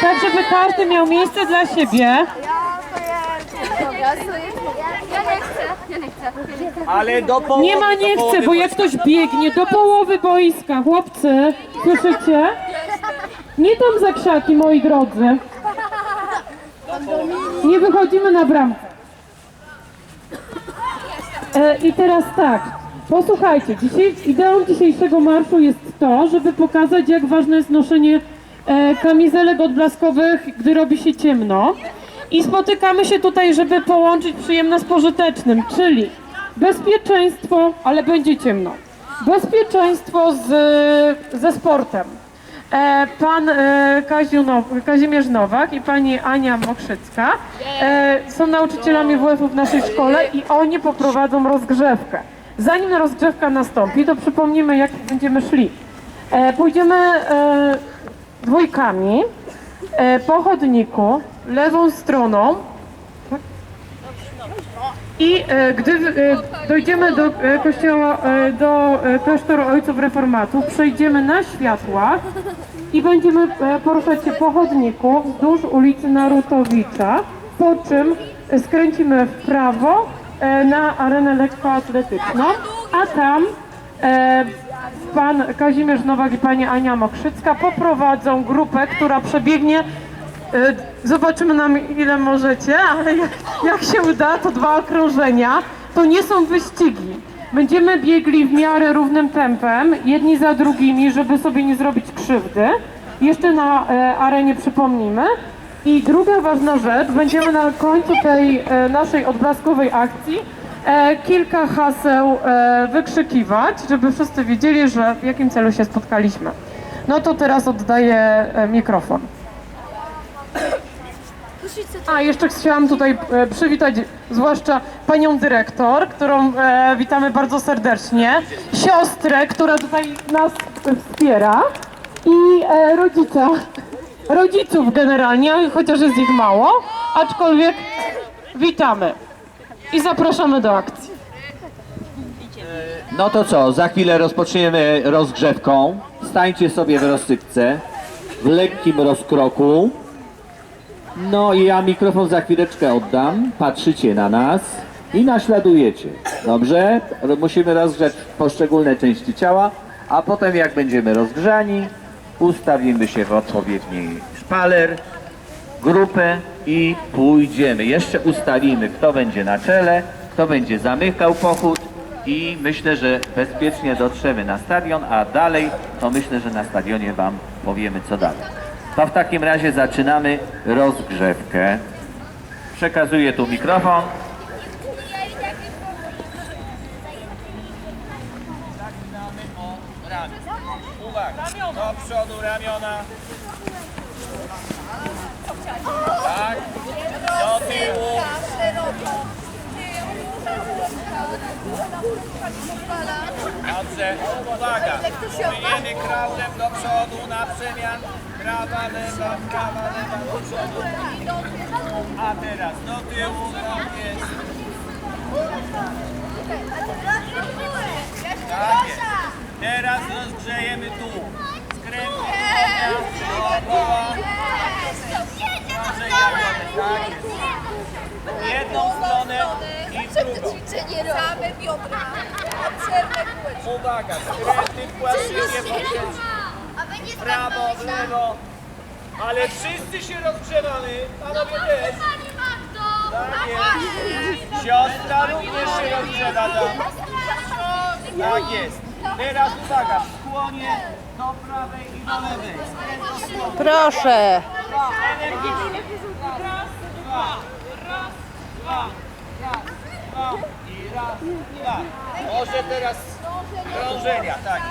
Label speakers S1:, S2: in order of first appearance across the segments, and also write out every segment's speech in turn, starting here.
S1: tak żeby każdy miał miejsce dla siebie.
S2: Ale do połowy.
S1: Nie ma nie
S2: do połowy
S1: chce, bo jak ktoś biegnie do połowy boiska, chłopcy, słyszycie? Nie tam za krzaki, moi drodzy. Nie wychodzimy na bramkę. E, I teraz tak, posłuchajcie, dzisiaj, ideą dzisiejszego marszu jest to, żeby pokazać, jak ważne jest noszenie e, kamizelek odblaskowych, gdy robi się ciemno. I spotykamy się tutaj, żeby połączyć przyjemne z pożytecznym, czyli bezpieczeństwo, ale będzie ciemno. Bezpieczeństwo z, ze sportem. E, Pan e, Kazimierz Nowak i pani Ania Mokrzycka e, są nauczycielami WF-u w naszej szkole i oni poprowadzą rozgrzewkę. Zanim rozgrzewka nastąpi, to przypomnimy, jak będziemy szli. E, Pójdziemy e, dwójkami e, po chodniku, lewą stroną i e, gdy e, dojdziemy do kościoła, do klasztoru ojców reformatów, przejdziemy na światłach i będziemy poruszać się po chodniku wzdłuż ulicy Narutowicza, po czym skręcimy w prawo na arenę lekkoatletyczną, a tam pan Kazimierz Nowak i pani Ania Mokrzycka poprowadzą grupę, która przebiegnie E, Zobaczymy nam ile możecie, ale jak, jak się uda, to dwa okrążenia. To nie są wyścigi. Będziemy biegli w miarę równym tempem, jedni za drugimi, żeby sobie nie zrobić krzywdy. Jeszcze na e, arenie przypomnimy. I druga ważna rzecz, będziemy na końcu tej e, naszej odblaskowej akcji e, kilka haseł e, wykrzykiwać, żeby wszyscy wiedzieli, że w jakim celu się spotkaliśmy. No to teraz oddaję e, mikrofon. A, jeszcze chciałam tutaj e, przywitać zwłaszcza panią dyrektor, którą e, witamy bardzo serdecznie, siostrę, która tutaj nas wspiera i e, rodzica, rodziców generalnie, chociaż jest ich mało, aczkolwiek witamy i zapraszamy do akcji.
S2: No to co, za chwilę rozpoczniemy rozgrzewką. Stańcie sobie w rozsypce, w lekkim rozkroku. No i ja mikrofon za chwileczkę oddam. Patrzycie na nas i naśladujecie. Dobrze? Musimy rozgrzać poszczególne części ciała, a potem jak będziemy rozgrzani, ustawimy się w odpowiedni szpaler, grupę i pójdziemy. Jeszcze ustalimy, kto będzie na czele, kto będzie zamykał pochód i myślę, że bezpiecznie dotrzemy na stadion, a dalej to myślę, że na stadionie Wam powiemy co dalej. To w takim razie zaczynamy rozgrzewkę. Przekazuję tu mikrofon. Uwaga, do przodu ramiona. Dobrze, uwaga. Myjemy kraulem do przodu na przemian. Prawa, lewa, prawa, lewa do przodu. A teraz do tyłu, tak jest. Tak jest. Teraz rozgrzejemy tu. Skrętnie dookoła. Proszę, Jagodę, tak jest. W jedną stronę i w drugą.
S3: Ćwiczenie Same biodra. Obszerne kółeczko.
S2: Uwaga, skręty płaszczyźnie poprzez
S3: A będzie
S2: w prawo, w lewo. Ale wszyscy się rozgrzewamy, panowie też. Tak jest. Siostra również się rozgrzewa tam. Tak jest. Teraz uwaga, w skłonie do prawej i do lewej.
S4: Proszę.
S2: Energicznie. Raz, dwa, raz, dwa, raz, dwa i. Może teraz krążenia, tak.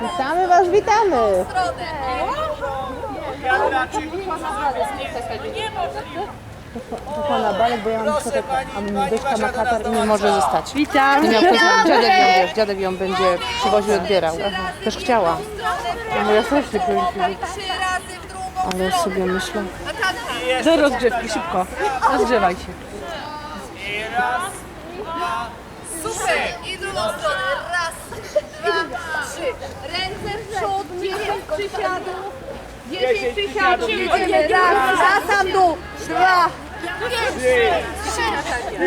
S4: Witamy Was, witamy.
S3: stronę.
S2: Wiatraczy.
S4: Pana balek, bo ja mam
S2: Proszę pani,
S4: a
S2: pani
S4: ma
S2: Basia do nas
S4: katar i nie może zostać. Witam. Miał dziadek ją, wiesz, dziadek ją będzie przywoził, odbierał. Też chciała. No ja też nie powiem
S3: Trzy razy w drugą
S4: ale sobie myślę.
S2: Jeszcze
S4: Do rozgrzewki, szybko. Rozgrzewaj się.
S2: I raz, dwa,
S3: Super. I drugą stronę. Raz, dwa, trzy. Ręce w przód, 10 przysiadów.
S5: 10 przysiadów.
S3: Jedziemy raz, na sam dół, dwa,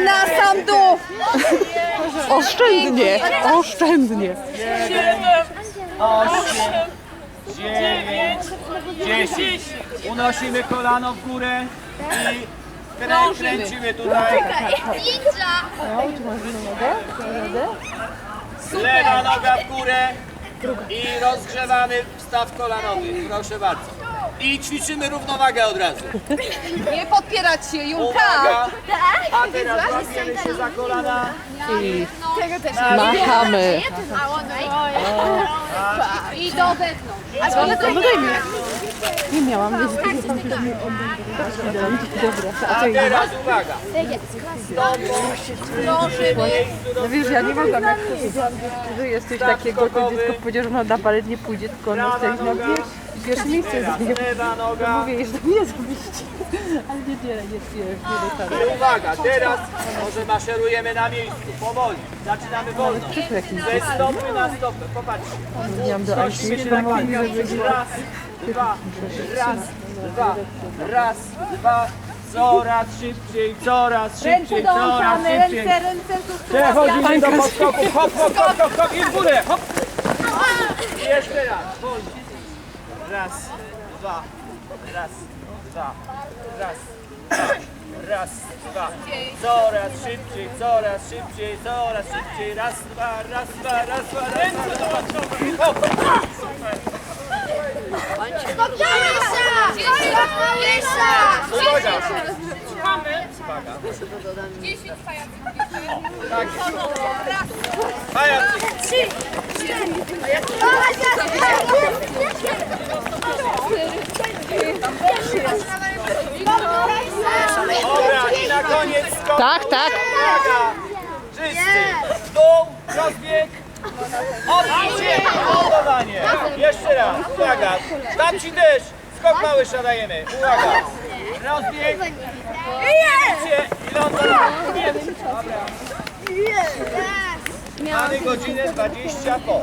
S3: na sam dół.
S4: Oszczędnie, oszczędnie.
S5: 8, 9, 10. Unosimy kolano w górę i krę, kręcimy tutaj. Lewa noga w górę i rozgrzewamy wstaw kolanowy. Proszę bardzo. I ćwiczymy równowagę od razu.
S3: Nie podpierać się, Julka.
S5: Uwaga! A teraz łapiemy się za kolana.
S4: Machamy.
S3: I do wewnątrz.
S4: No mi. Nie miałam, nie
S5: A teraz uwaga.
S4: No wiesz, ja nie mogłam, jak że jest coś takiego, to dziecko powiedział, że ona na balet nie pójdzie, tylko ona chce iść na pierwsze, pierwsze miejsce zajmie.
S5: Lewa noga.
S4: Mówię, że nie zrobiliście. Ale nie, nie, nie, nie, nie dostanę.
S5: I uwaga, teraz może maszerujemy na miejscu, powoli. Zaczynamy wolno. Ze stopy na stopę, popatrzcie.
S4: Nie mam do
S5: Prosimy
S4: Asi,
S5: się
S4: to
S5: na
S4: mówi,
S5: kartę.
S4: że będzie
S5: Raz, dwa, raz, dwa, raz, dwa. Coraz szybciej, coraz szybciej, coraz szybciej.
S3: ręce tu.
S5: Przechodzimy do podskoku. Hop, hop, hop, hop, hop i w górę. Hop. Jeszcze raz. Wolno. Raz, dwa, raz, dwa, raz, dwa, raz, dwa. Coraz szybciej, coraz szybciej, coraz szybciej. Raz, dwa, raz, dwa, raz, dwa, raz, dwa, dwa. Hop. Uwaga. Tak. Pajacyk. Dobra, Jeszcze raz, uwaga! Tamci też! Skok mały szadajemy! Uwaga! Rozbieg! Odbicie i! Dobra. Mamy godzinę 20 po.